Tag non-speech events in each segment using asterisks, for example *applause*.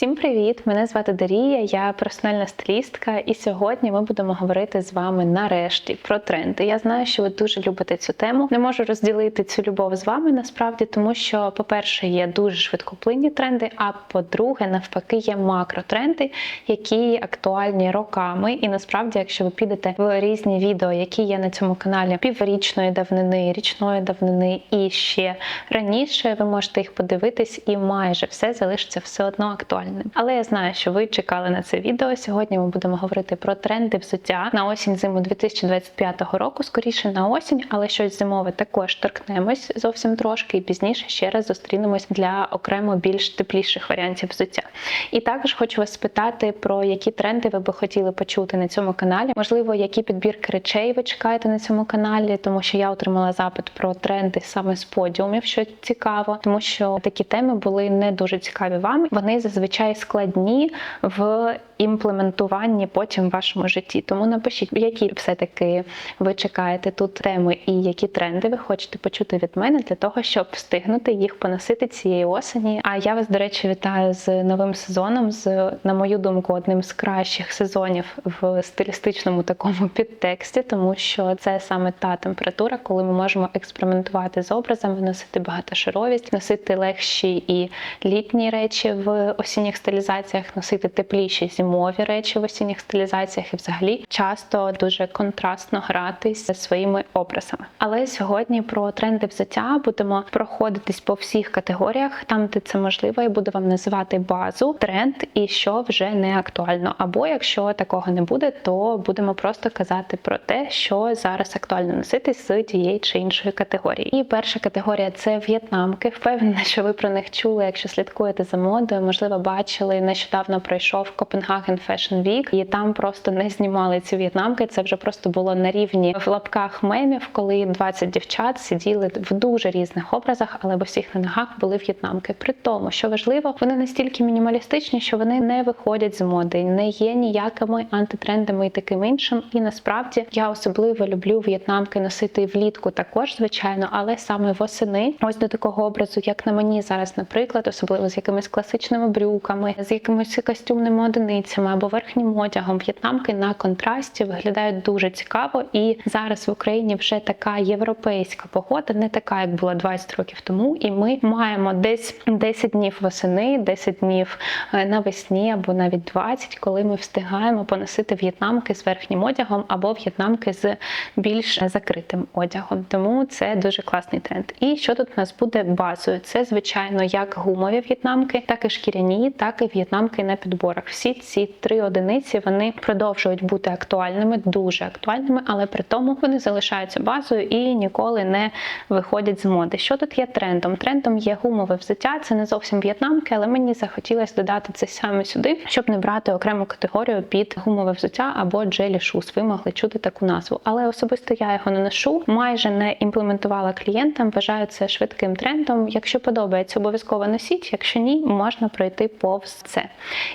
Всім привіт! Мене звати Дарія, я персональна стилістка, і сьогодні ми будемо говорити з вами нарешті про тренди. Я знаю, що ви дуже любите цю тему. Не можу розділити цю любов з вами насправді, тому що, по-перше, є дуже швидкоплинні тренди. А по-друге, навпаки, є макротренди, які актуальні роками. І насправді, якщо ви підете в різні відео, які є на цьому каналі піврічної давнини, річної давнини і ще раніше, ви можете їх подивитись, і майже все залишиться все одно актуальним. Але я знаю, що ви чекали на це відео. Сьогодні ми будемо говорити про тренди взуття на осінь зиму 2025 року, скоріше на осінь, але щось зимове також торкнемось зовсім трошки, і пізніше ще раз зустрінемось для окремо більш тепліших варіантів взуття. І також хочу вас спитати, про які тренди ви би хотіли почути на цьому каналі. Можливо, які підбірки речей ви чекаєте на цьому каналі, тому що я отримала запит про тренди саме з подіумів, що цікаво, тому що такі теми були не дуже цікаві вам. Вони зазвичай складні в імплементуванні потім в вашому житті. Тому напишіть, які все-таки ви чекаєте тут теми і які тренди ви хочете почути від мене для того, щоб встигнути їх поносити цієї осені. А я вас, до речі, вітаю з новим сезоном, з, на мою думку, одним з кращих сезонів в стилістичному такому підтексті, тому що це саме та температура, коли ми можемо експериментувати з образами, носити багатошаровість, носити легші і літні речі в осінніх стилізаціях, носити тепліші зимові речі в осінніх стилізаціях і взагалі часто дуже контрастно грати зі своїми образами. Але сьогодні про тренди взуття будемо проходитись по всіх категоріях, там де це можливо, і буду вам називати базу, тренд і що вже не актуально. Або якщо такого не буде, то будемо просто казати про те, що зараз актуально носити з тієї чи іншої категорії. І перша категорія це в'єтнамки. Впевнена, що ви про них чули, якщо слідкуєте за модою, можливо, бачили нещодавно пройшов Copenhagen Fashion Week, і там просто не знімали ці в'єтнамки. Це вже просто було на рівні в лапках мемів, коли 20 дівчат сиділи в дуже різних образах, але в усіх на ногах були в'єтнамки. При тому, що важливо, вони настільки мінімалістичні, що вони не виходять з моди, не є ніякими антитрендами і таким іншим. І насправді я особливо люблю в'єтнамки носити влітку також, звичайно, але саме восени, ось до такого образу, як на мені зараз, наприклад, особливо з якимись класичними брюками, з якимись костюмними одиницями або верхнім одягом. В'єтнамки на контрасті виглядають дуже цікаво. І зараз в Україні вже така європейська погода, не така, як була 20 років тому. І ми маємо десь 10 днів восени, 10 днів е, навесні або навіть 20, коли ми встигаємо поносити в'єтнамки з верхнім одягом або в'єтнамки з більш закритим одягом. Тому це дуже класний тренд. І що тут у нас буде базою? Це звичайно як гумові в'єтнамки, так і шкіряні, так і в'єтнамки на підборах. Всі ці три одиниці вони продовжують бути актуальними, дуже актуальними, але при тому вони залишаються базою і ніколи не виходять з моди. Що тут є трендом? Трендом є гумове взуття, це не зовсім в'єтнамки, але мені захотілося додати це саме сюди, щоб не брати окрему категорію під гумове взуття або джелі шус. Ви могли чути таку назву. Але особисто я його не ношу, майже не імплементувала клієнтам. Вважаю це швидким трендом. Якщо подобається, обов'язково носіть. Якщо ні, можна пройти повз це.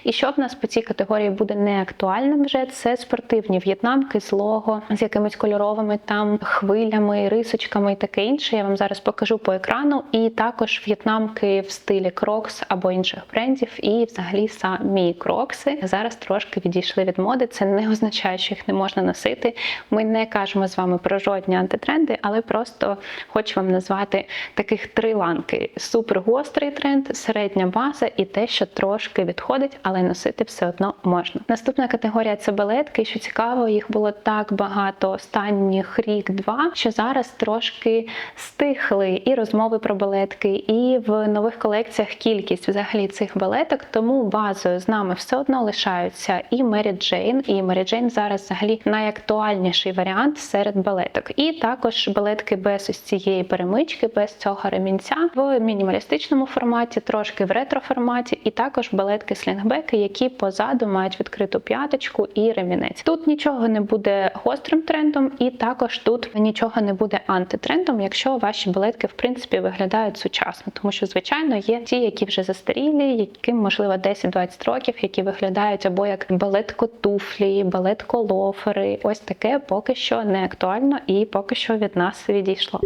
І що в нас по цій категорії буде не актуальним вже, це спортивні в'єтнамки з лого, з якимись кольоровими там хвилями, рисочками і таке інше. Я вам зараз покажу по екрану. І також в'єтнамки в стилі крокс або інших брендів, і взагалі самі крокси зараз трошки відійшли від моди. Це не означає, що їх не можна носити. Ми не кажемо з вами про жодні антитренди, але просто хочу вам назвати таких три ланки: супер гострий тренд, середня база і те, що трошки відходить, але носити все одно можна. Наступна категорія це балетки. Що цікаво, їх було так багато останніх рік-два, що зараз трошки стихли і розмови про балетки, і в нових колекціях кількість взагалі цих балеток. Тому базою з нами все одно лишаються і Мері Джейн, і Мері Джейн зараз взагалі найактуальніший варіант серед балеток. І також балетки без ось цієї перемички, без цього ремінця в мінімалістичному форматі, трошки в ретро форматі, і також балетки слінгбеки, які позаду мають відкриту п'яточку і ремінець. Тут нічого не буде гострим трендом, і також тут нічого не буде антитрендом, якщо ваші балетки в принципі виглядають сучасно, тому що звичайно є ті, які вже застарілі, яким можливо 10-20 років, які виглядають або як балетко туфлі, балетко лофери. Ось таке поки що не актуально і поки що від нас відійшло.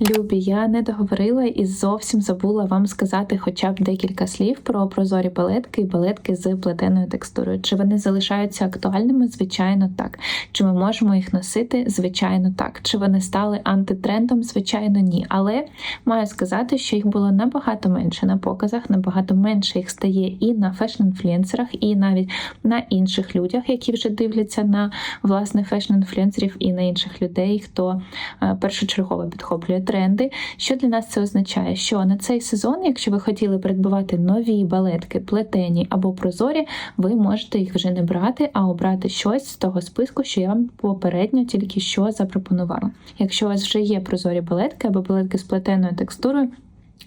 Любі, я не договорила і зовсім забула вам сказати хоча б декілька слів про прозорі балетки і балетки з плетеною текстурою. Чи вони залишаються актуальними? Звичайно, так. Чи ми можемо їх носити? Звичайно, так. Чи вони стали антитрендом? Звичайно, ні. Але маю сказати, що їх було набагато менше на показах, набагато менше їх стає і на фешн-інфлюенсерах, і навіть на інших людях, які вже дивляться на власне фешн-інфлюенсерів і на інших людей, хто е, першочергово підхоплює тренди. Що для нас це означає? Що на цей сезон, якщо ви хотіли придбувати нові балетки, плетені або прозорі, ви можете їх вже не брати, а обрати щось з того списку, що я вам попередньо тільки що запропонувала. Якщо у вас вже є прозорі балетки або балетки з плетеною текстурою.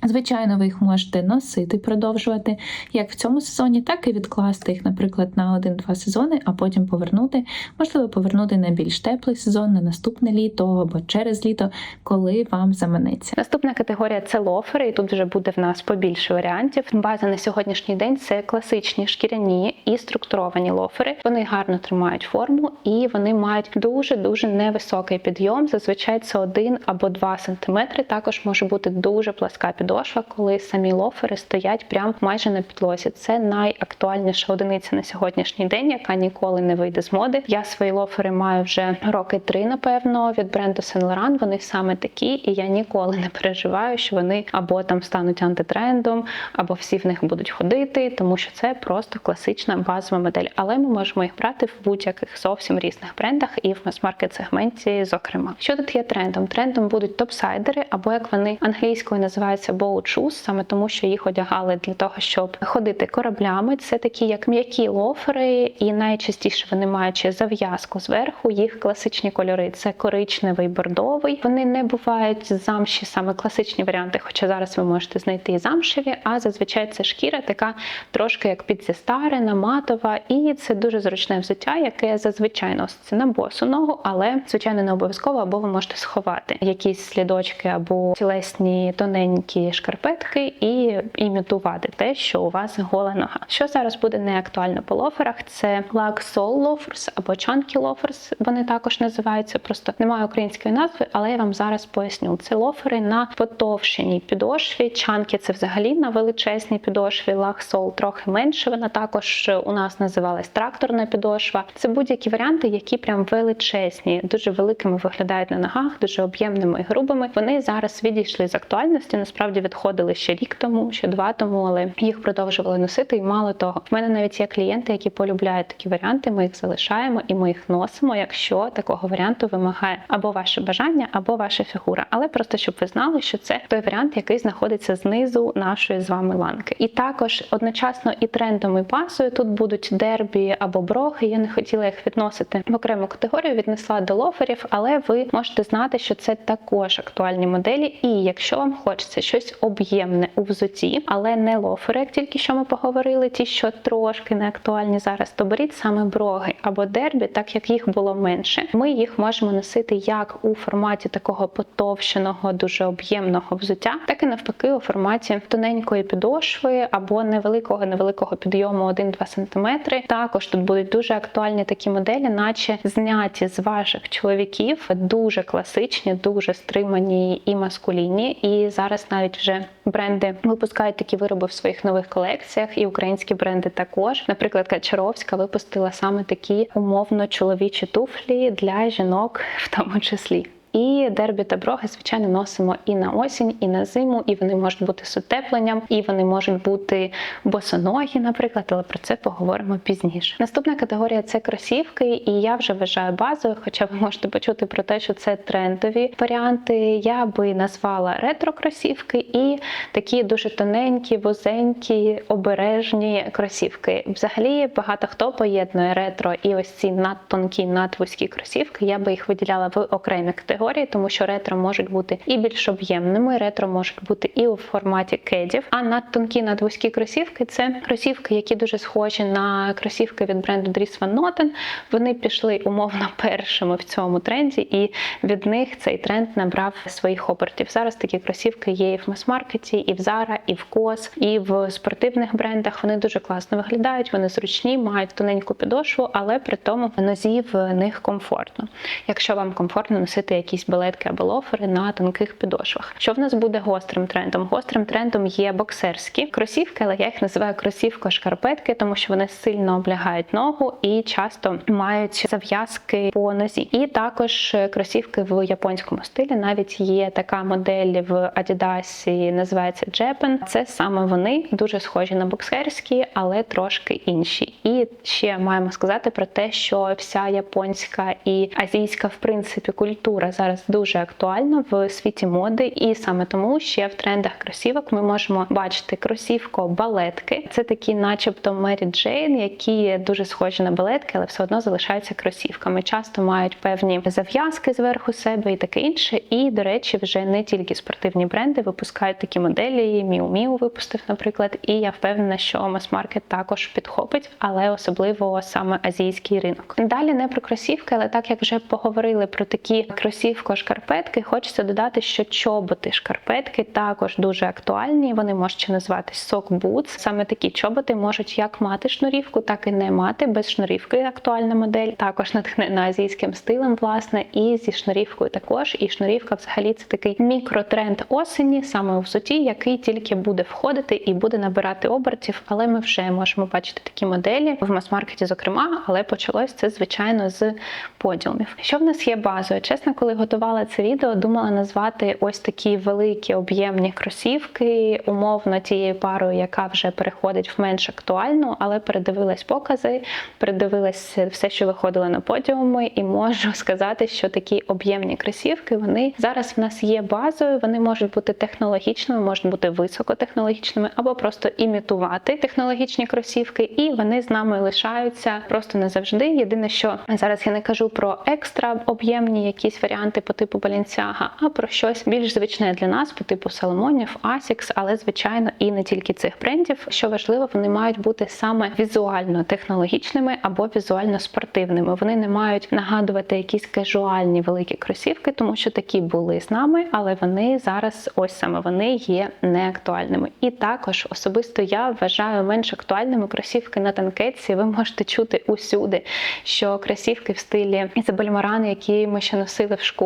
Звичайно, ви їх можете носити, продовжувати як в цьому сезоні, так і відкласти їх, наприклад, на один-два сезони, а потім повернути. Можливо, повернути на більш теплий сезон, на наступне літо або через літо, коли вам заманеться. Наступна категорія це лофери, і тут вже буде в нас побільше варіантів. База на сьогоднішній день це класичні шкіряні і структуровані лофери. Вони гарно тримають форму і вони мають дуже дуже невисокий підйом. Зазвичай це один або два сантиметри. Також може бути дуже пласка підошва, коли самі лофери стоять прямо майже на підлозі. Це найактуальніша одиниця на сьогоднішній день, яка ніколи не вийде з моди. Я свої лофери маю вже роки три, напевно, від бренду Saint Laurent. Вони саме такі, і я ніколи не переживаю, що вони або там стануть антитрендом, або всі в них будуть ходити, тому що це просто класична базова модель. Але ми можемо їх брати в будь-яких зовсім різних брендах і в мас-маркет сегменті, зокрема. Що тут є трендом? Трендом будуть топсайдери, або як вони англійською називаються boat shoes, саме тому, що їх одягали для того, щоб ходити кораблями. Це такі як м'які лофери, і найчастіше вони мають зав'язку зверху. Їх класичні кольори це коричневий, бордовий. Вони не бувають замші, саме класичні варіанти, хоча зараз ви можете знайти і замшеві, а зазвичай це шкіра, така трошки як підзістарена, матова, і це дуже зручне взуття, яке зазвичай носиться на босу ногу, але звичайно не обов'язково, або ви можете сховати якісь слідочки або тілесні тоненькі шкарпетки і імітувати те, що у вас гола нога. Що зараз буде не актуально по лоферах, це Lux Soul Loafers або Chunky Loafers, Вони також називаються. Просто немає української назви, але я вам зараз поясню. Це лофери на потовшеній підошві. Чанки це взагалі на величезній підошві. Lux Soul трохи менше. Вона також у нас називалась тракторна підошва. Це будь-які варіанти, які прям величезні, дуже великими виглядають на ногах, дуже об'ємними і грубими. Вони зараз відійшли з актуальності. Насправді відходили ще рік тому, ще два тому, але їх продовжували носити. І мало того, в мене навіть є клієнти, які полюбляють такі варіанти. Ми їх залишаємо і ми їх носимо, якщо такого варіанту вимагає або ваше бажання, або ваша фігура. Але просто щоб ви знали, що це той варіант, який знаходиться знизу нашої з вами ланки. І також одночасно і трендом, і базою тут будуть дербі або броги. Я не хотіла їх відносити в окрему категорію, віднесла до лоферів, але ви можете знати, що це також актуальні моделі. І якщо вам хочеться щось об'ємне у взуті, але не лофери, як тільки що ми поговорили, ті, що трошки не актуальні зараз, то беріть саме броги або дербі, так як їх було менше. Ми їх можемо носити як у форматі такого потовщеного, дуже об'ємного взуття, так і навпаки, у форматі тоненької підошви або невеликого невеликого підйому 1-2 см. Також тут будуть дуже актуальні такі моделі, наче зняті з ваших чоловіків, дуже класичні, дуже стримані і маскулінні. І зараз навіть вже бренди випускають такі вироби в своїх нових колекціях, і українські бренди також. Наприклад, Качаровська випустила саме такі умовно чоловічі туфлі для жінок, в тому числі. І дербі та броги, звичайно, носимо і на осінь, і на зиму, і вони можуть бути з утепленням, і вони можуть бути босоногі, наприклад, але про це поговоримо пізніше. Наступна категорія це кросівки, і я вже вважаю базою, хоча ви можете почути про те, що це трендові варіанти. Я би назвала ретро-кросівки і такі дуже тоненькі, вузенькі, обережні кросівки. Взагалі багато хто поєднує ретро і ось ці надтонкі, надвузькі кросівки. Я би їх виділяла в окремі категорії, тому що ретро можуть бути і більш об'ємними, ретро можуть бути і у форматі кедів. А надтонкі, надвузькі кросівки це кросівки, які дуже схожі на кросівки від бренду Dries Van Noten. Вони пішли умовно *laughs* першими в цьому тренді, і від них цей тренд набрав своїх обертів. Зараз такі кросівки є і в мас-маркеті, і в Zara, і в COS, і в спортивних брендах. Вони дуже класно виглядають, вони зручні, мають тоненьку підошву, але при тому нозі в них комфортно. Якщо вам комфортно носити якісь балетки або лофери на тонких підошвах. Що в нас буде гострим трендом? Гострим трендом є боксерські кросівки, але я їх називаю кросівко-шкарпетки, тому що вони сильно облягають ногу і часто мають зав'язки по нозі. І також кросівки в японському стилі. Навіть є така модель в Adidas, називається Japan. Це саме вони дуже схожі на боксерські, але трошки інші. І ще маємо сказати про те, що вся японська і азійська, в принципі, культура зараз дуже актуальна в світі моди, і саме тому ще в трендах кросівок ми можемо бачити кросівко балетки. Це такі, начебто, Мері Джейн, які дуже схожі на балетки, але все одно залишаються кросівками. Часто мають певні зав'язки зверху себе і таке інше. І, до речі, вже не тільки спортивні бренди випускають такі моделі. Miu Miu випустив, наприклад, і я впевнена, що мас-маркет також підхопить, але особливо саме азійський ринок. Далі не про кросівки, але так як вже поговорили про такі кросівко-шкарпетки, хочеться додати, що чоботи шкарпетки також дуже актуальні. Вони можуть ще називатись Boots. Саме такі чоботи можуть як мати шнурівку, так і не мати. Без шнурівки актуальна модель. Також натхнена азійським стилем, власне, і зі шнурівкою також. І шнурівка, взагалі, це такий мікротренд осені, саме у взуті, який тільки буде входити і буде набирати обертів. Але ми вже можемо бачити такі моделі в мас-маркеті, зокрема, але почалось це звичайно з подіумів. Що в нас є базою? Чесно, коли готувала це відео, думала назвати ось такі великі об'ємні кросівки, умовно тією парою, яка вже переходить в менш актуальну, але передивилась покази, передивилась все, що виходило на подіуми, і можу *laughs* сказати, що такі об'ємні кросівки вони зараз в нас є базою. Вони можуть бути технологічними, можуть бути високотехнологічними, або просто імітувати технологічні кросівки, і вони з нами лишаються просто не завжди. Єдине, що зараз я не кажу про екстра об'ємні якісь варіанти по типу Balenciaga, а про щось більш звичне для нас, по типу Salomонів, Asics, але звичайно і не тільки цих брендів. Що важливо, вони мають бути саме візуально технологічними або візуально спортивними. Вони не мають нагадувати якісь кажуальні великі кросівки, тому що такі були з нами, але вони зараз, ось саме вони є неактуальними. І також особисто я вважаю менш актуальними кросівки на танкетці. Ви можете чути усюди, що кросівки в стилі Ізабель Моран, які ми ще носили в школі.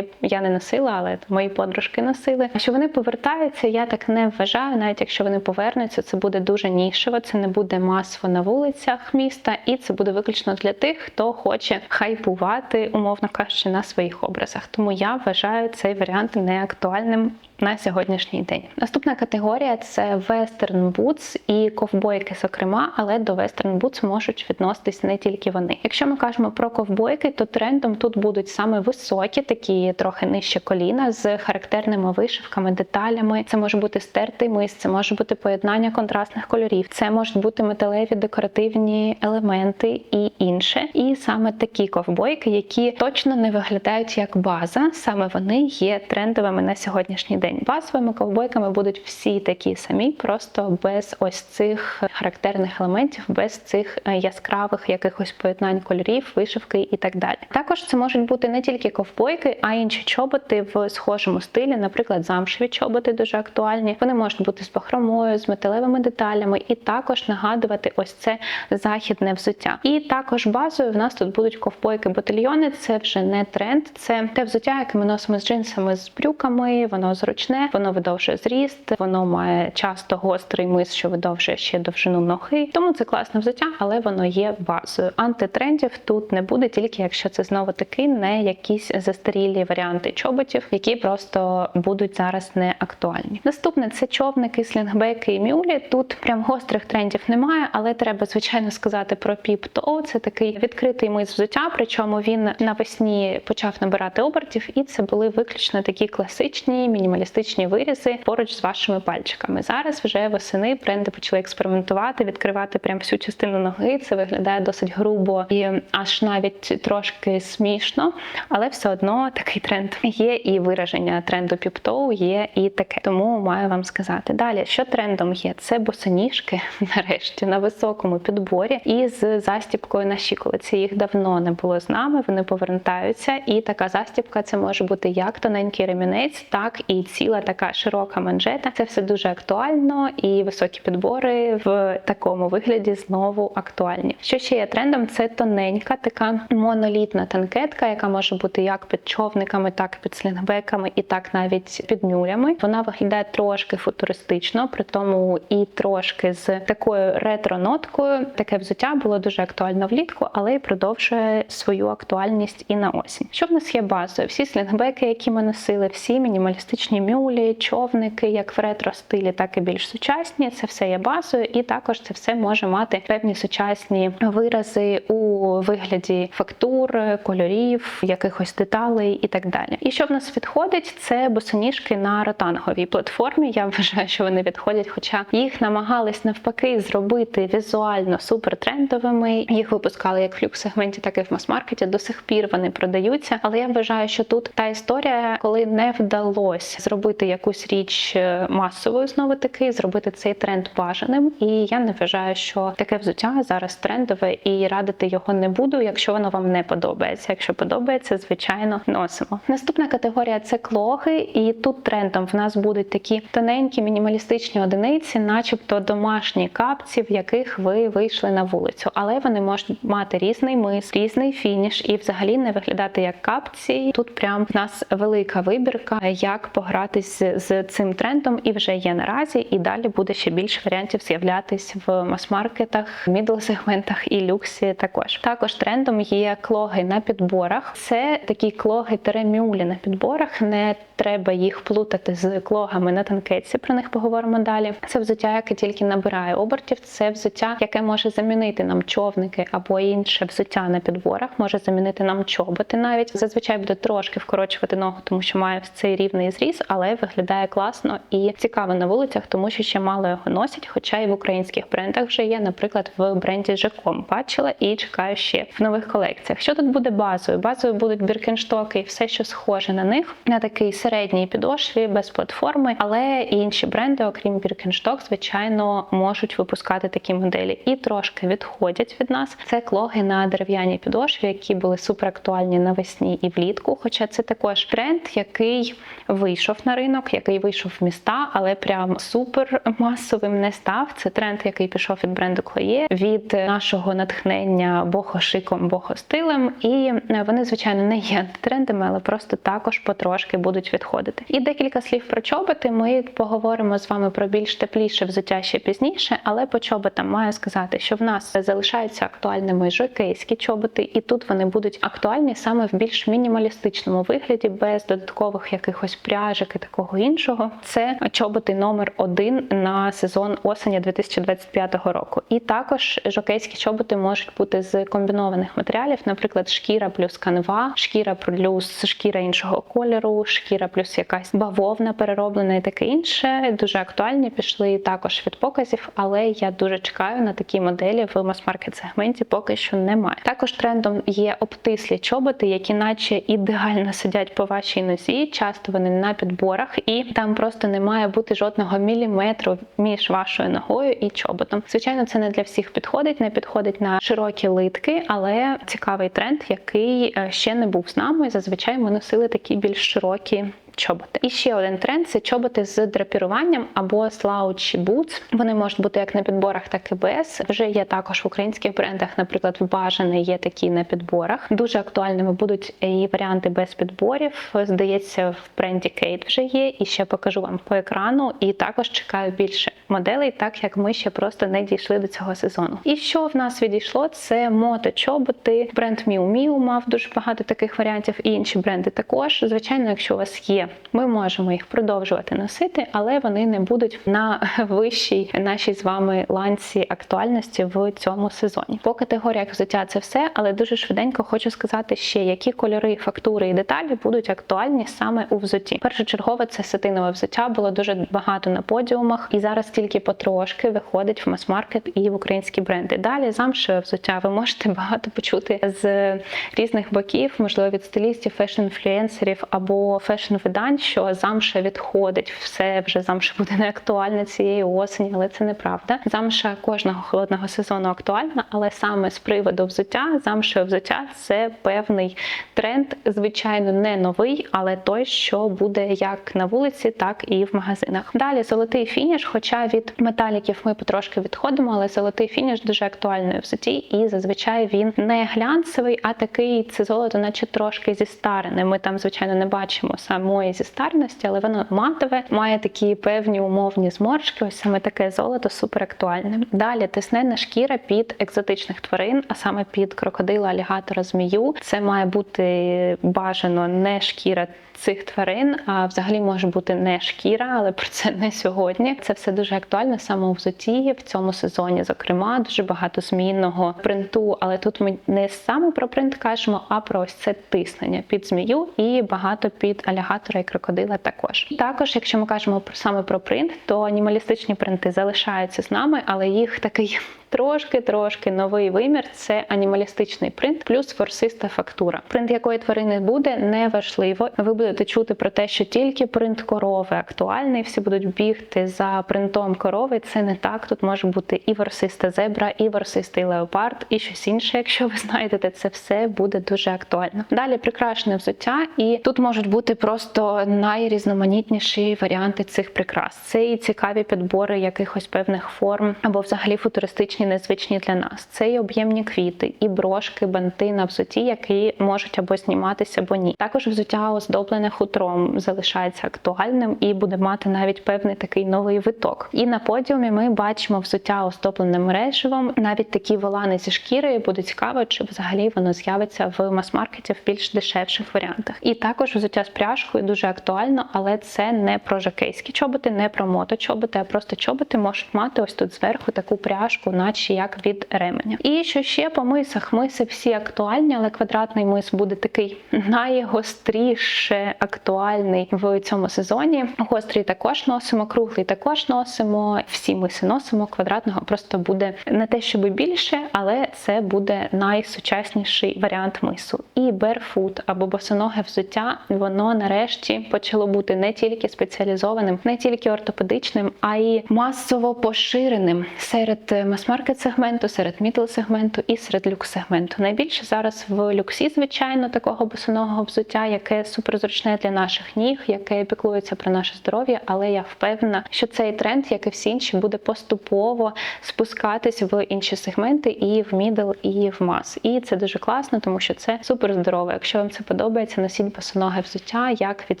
Я не носила, але мої подружки носили. Що вони повертаються, я так не вважаю. Навіть якщо вони повернуться, це буде дуже нішево, це не буде масово на вулицях міста, і це буде виключно для тих, хто хоче хайпувати, умовно кажучи, на своїх образах. Тому я вважаю цей варіант неактуальним на сьогоднішній день. Наступна категорія це western boots і ковбойки, зокрема, але до western boots можуть відноситись не тільки вони. Якщо ми кажемо про ковбойки, то трендом тут будуть саме високі, такі трохи нижче коліна з характерними вишивками, деталями. Це може бути стертий мис, це може бути поєднання контрастних кольорів, це можуть бути металеві декоративні елементи і інше. І саме такі ковбойки, які точно не виглядають як база, саме вони є трендовими на сьогоднішній день. Базовими ковбойками будуть всі такі самі, просто без ось цих характерних елементів, без цих е, яскравих якихось поєднань кольорів, вишивки і так далі. Також це можуть бути не тільки ковбойки, а й інші чоботи в схожому стилі, наприклад, замшеві чоботи дуже актуальні. Вони можуть бути з бахромою, з металевими деталями, і також нагадувати ось це західне взуття. І також базою в нас тут будуть ковбойки-ботильйони. Це вже не тренд, це те взуття, яке ми носимо з джинсами, з брюками. Воно зручне, воно видовжує зріст, воно має часто гострий мис, що видовжує ще довжину ноги. Тому це класне взуття, але воно є базою. Антитрендів тут не буде, тільки якщо це знову таки не якісь застарілі варіанти чоботів, які просто будуть зараз не актуальні. Наступне це човники, слінгбеки і мюлі. Тут прям гострих трендів немає, але треба звичайно сказати про піп-то. Це такий відкритий мис взуття, причому він навесні почав набирати обертів, і це були виключно такі класичні мінімалістичні вирізи поруч з вашими пальчиками. Зараз вже восени бренди почали експериментувати, відкривати прям всю частину ноги. Це виглядає досить грубо і аж навіть трошки смішно, але все одно такий тренд є і вираження тренду піптоу є і таке. Тому маю вам сказати. Далі, що трендом є? Це босоніжки, *laughs* нарешті, на високому підборі і з застіпкою на щиколиці. Їх давно не було з нами, вони повертаються. І така застіпка це може бути як тоненький ремінець, так і ціла така широка манжета. Це все дуже актуально, і високі підбори в такому вигляді знову актуальні. Що ще є трендом? Це тоненька, така монолітна танкетка, яка може бути як під човниками, так і під слінгбеками, і так навіть під нюлями. Вона виглядає трошки футуристично, при тому і трошки з такою ретро-ноткою. Таке взуття було дуже актуально влітку, але й продовжує свою актуальність і на осінь. Що в нас є базою? Всі слінгбеки, які ми носили, всі мінімалістичні мюлі, човники, як в ретро стилі, так і більш сучасні. Це все є базою, і також це все може мати певні сучасні вирази у вигляді фактур, кольорів, якихось деталей і так далі. І що в нас відходить, це босоніжки на ротанговій платформі. Я вважаю, що вони відходять, хоча їх намагались навпаки зробити візуально супертрендовими. Їх випускали як в люкс-сегменті, так і в мас-маркеті. До сих пір вони продаються. Але я вважаю, що тут та історія, коли не вдалося зробити якусь річ е, масовою, знову таки зробити цей тренд бажаним. І я не вважаю, що таке взуття зараз трендове і радити його не буду, якщо воно вам не подобається. Якщо подобається, звичайно, носимо. Наступна категорія це клоги, і тут трендом в нас будуть такі тоненькі мінімалістичні одиниці, начебто домашні капці, в яких ви вийшли на вулицю, але вони можуть мати різний мис, різний фініш і взагалі не виглядати як капці. Тут прям в нас велика вибірка, як погратись з, з цим трендом, і вже є наразі. І далі буде ще більше варіантів з'являтись в мас-маркетах, мідл-сегментах і люксі. Також також трендом є клоги на підборах. Це такі клоги теремюлі на підборах. Не треба їх плутати з клогами на танкетці. Про них поговоримо далі. Це взуття, яке тільки набирає обертів. Це взуття, яке може замінити нам човники або інше взуття на підборах, може замінити нам чоботи. Навіть зазвичай буде трошки вкорочувати ногу, тому що має цей рівний зріз, але виглядає класно і цікаво на вулицях, тому що ще мало його носять. Хоча і в українських брендах вже є, наприклад, в бренді Жеком бачила і чекаю ще в нових колекціях. Що тут буде базою? Базою будуть біркенштоки і все, що схоже на них, на такий середній підошві без платформи, але інші бренди, окрім Birkenstock, звичайно, можуть випускати такі моделі і трошки відходять від нас. Це клоги на дерев'яній підошві, які були супер актуальні навесні і влітку. Хоча це також тренд, який вийшов на ринок, який вийшов в міста, але прям супер масовим не став. Це тренд, який пішов від бренду Chloe, від нашого натхнення бохошиком, бохостилем. І вони, звичайно, не є трендами, але просто також потрошки будуть відходити. І декілька слів про чоботи. Ми поговоримо з вами про більш тепліше взуття ще пізніше, але по чоботам маю сказати, що в нас залишаються актуальними жокейські чоботи, і тут вони будуть актуальні саме в більш мінімалістичному вигляді, без додаткових якихось пряжок і такого іншого. Це чоботи номер один на сезон осені 2025 року. І також жокейські чоботи можуть бути з комбінованих матеріалів, наприклад, шкіра плюс канва, шкіра плюс шкіра іншого кольору, шкіра плюс якась бавовна перероблена і таке інше. Дуже актуальні пішли також від показів, але я дуже чекаю на такі моделі в мас-маркет сегменті. Поки що немає. Також трендом є обтислі чоботи, які, наче ідеально сидять по вашій нозі. Часто вони на підборах, і там просто не має бути жодного міліметру між вашою ногою і чоботом. Звичайно, це не для всіх підходить, не підходить на широкі литки, але цікавий тренд, який е, ще не був з нами. Зазвичай ми носили такі більш широкі чоботи. І ще один тренд це чоботи з драпіруванням або slouch boots. Вони можуть бути як на підборах, так і без. Вже є також в українських брендах, наприклад, в бажаний є такі на підборах. Дуже актуальними будуть і варіанти без підборів. Здається, в бренді Kate вже є. І ще покажу вам по екрану. І також чекаю більше моделей, так як ми ще просто не дійшли до цього сезону. І що в нас відійшло? Це моточоботи. Бренд Miu Miu мав дуже багато таких варіантів, і інші бренди також. Звичайно, якщо у вас є ми можемо їх продовжувати носити, але вони не будуть на *laughs* вищій нашій з вами ланці актуальності в цьому сезоні. По категоріях взуття це все, але дуже швиденько хочу сказати ще, які кольори, фактури і деталі будуть актуальні саме у взутті. Першочергове це сатинове взуття було дуже багато на подіумах, і зараз тільки потрошки виходить в мас-маркет і в українські бренди. Далі замшеве взуття ви можете багато почути з різних боків, можливо, від стилістів, фешн-інфлюенсерів або фешн-видавців видань, що замша відходить, все вже замша буде не актуальна цієї осені, але це неправда. Замша кожного холодного сезону актуальна, але саме з приводу взуття, замшеве взуття це певний тренд, звичайно, не новий, але той, що буде як на вулиці, так і в магазинах. Далі золотий фініш, хоча від металіків ми потрошки відходимо, але золотий фініш дуже актуальний в взутті, і зазвичай він не глянцевий, а такий це золото, наче трошки зістарене. Ми там, звичайно, не бачимо самої зістареності, але воно матове, має такі певні умовні зморшки. Ось саме таке золото супер актуальне. Далі тиснена шкіра під екзотичних тварин, а саме під крокодила, алігатора, змію. Це має бути бажано не шкіра. Цих тварин, а взагалі може бути не шкіра, але про це не сьогодні. Це все дуже актуально саме у взуті в цьому сезоні. Зокрема, дуже багато змінного принту. Але тут ми не саме про принт кажемо, а про ось це тиснення під змію і багато під алігатора і крокодила. Також також, якщо ми кажемо саме про принт, то анімалістичні принти залишаються з нами, але їх такий. Трошки-трошки новий вимір це анімалістичний принт, плюс форсиста фактура. Принт якої тварини буде неважливо. Ви будете чути про те, що тільки принт корови актуальний. Всі будуть бігти за принтом корови. Це не так. Тут може бути і ворсиста зебра, і ворсистий леопард, і щось інше. Якщо ви знайдете, це все буде дуже актуально. Далі прикрашене взуття, і тут можуть бути просто найрізноманітніші варіанти цих прикрас. Це і цікаві підбори якихось певних форм або взагалі футуристичні незвичні для нас. Це і об'ємні квіти, і брошки, банти на взуті, які можуть або зніматися, або ні. Також взуття оздоблене хутром залишається актуальним і буде мати навіть певний такий новий виток. І на подіумі ми бачимо взуття оздоблене мереживом. Навіть такі волани зі шкіри буде цікаво, чи взагалі воно з'явиться в мас-маркеті в більш дешевших варіантах. І також взуття з пряжкою дуже актуально, але це не про жакейські чоботи, не про моточоботи, а просто чоботи можуть мати ось тут зверху таку пряжку, наче як від ременя. І що ще по мисах? Миси всі актуальні, але квадратний мис буде такий найгостріше актуальний в цьому сезоні. Гострий також носимо, круглий також носимо. Всі миси носимо. Квадратного просто буде не те, щоб більше, але це буде найсучасніший варіант мису. І берфут або босоноге взуття, воно нарешті почало бути не тільки спеціалізованим, не тільки ортопедичним, а й масово поширеним серед мас-маркет сегменту, серед мідл сегменту і серед люкс сегменту. Найбільше зараз в люксі, звичайно, такого босоного взуття, яке суперзручне для наших ніг, яке піклується про наше здоров'я. Але я впевнена, що цей тренд, як і всі інші, буде поступово спускатись в інші сегменти, і в мідл, і в мас. І це дуже класно, тому що це супер здорово. Якщо вам це подобається, носіть босоноге взуття як від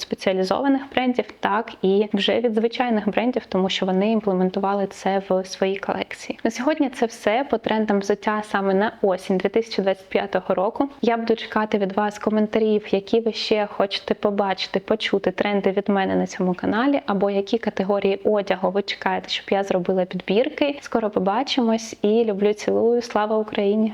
спеціалізованих брендів, так і вже від звичайних брендів, тому що вони імплементували це в своїй колекції. На сьогодні це все по трендам взуття саме на осінь 2025 року. Я буду чекати від вас коментарів, які ви ще хочете побачити, почути тренди від мене на цьому каналі, або які категорії одягу ви чекаєте, щоб я зробила підбірки. Скоро побачимось і люблю, цілую. Слава Україні!